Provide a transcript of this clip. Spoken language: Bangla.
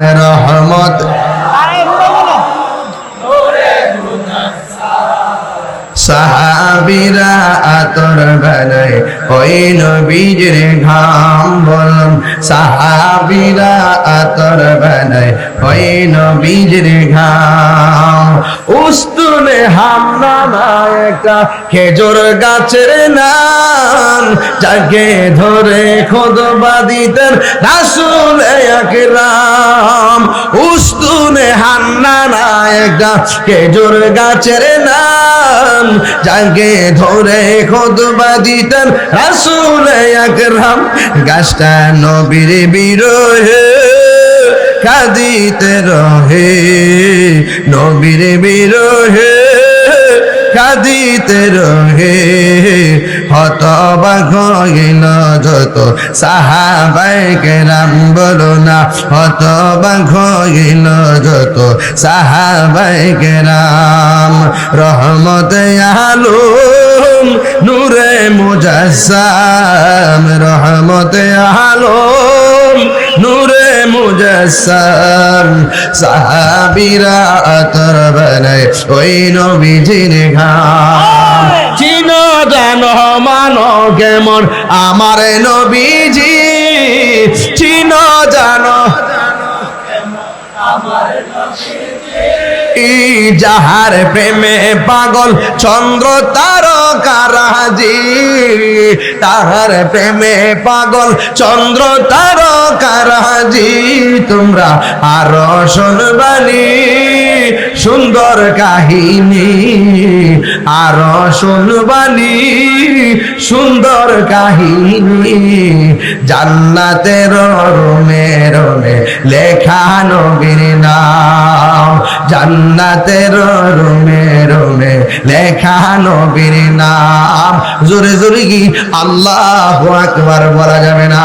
রহমত সাহাবিরা আতর বেলায় ওই নবীজের ঘাম বলুন সাহাবিরা আতর বেলায় ওই নবীজের ঘাম উস্তুনে হামনা না একটা খেজুর গাছের নাম। যাকে ধরে খোদবা দিতেন রাসুল একরাম উস্তুনে হান্না না একটা খেজুর গাছের নাম। যাকে ধরে খোদবা দিতেন রাসুল একরাম গাছটা নবীর বিরোহে কাঁদিতে রহে, নবীর বিরহে। কাঁদিতে রহে, হতবাক হইল যত সাহাবাইকে রাম বলো না, হতবাক হইল যত সাহাবাইকে রাম রহমত আলম, নূরে মুজাসাম রহমত আলম, নূরে মুজাসাম সাহাবিরা আতর বানায় ওই নবীজির ঘাম। চিন জানো মানো কেমন আমার নবীজি? চিন জানো ই যাহার প্রেমে পাগল চন্দ্র তারকারাজি তাহার প্রেমে পাগল চন্দ্র তারকারাজি তোমরা আরও শুনবানি সুন্দর কাহিনী, আরও শুনবানি সুন্দর কাহিনী। জান্নাতের রোমে রোমে লেখা নবীর নাম। জান্নাতের রোমে রোমে লেখা নবীর নাম। জোরে জোরে কি? আল্লাহ আকবার বলা যাবে না।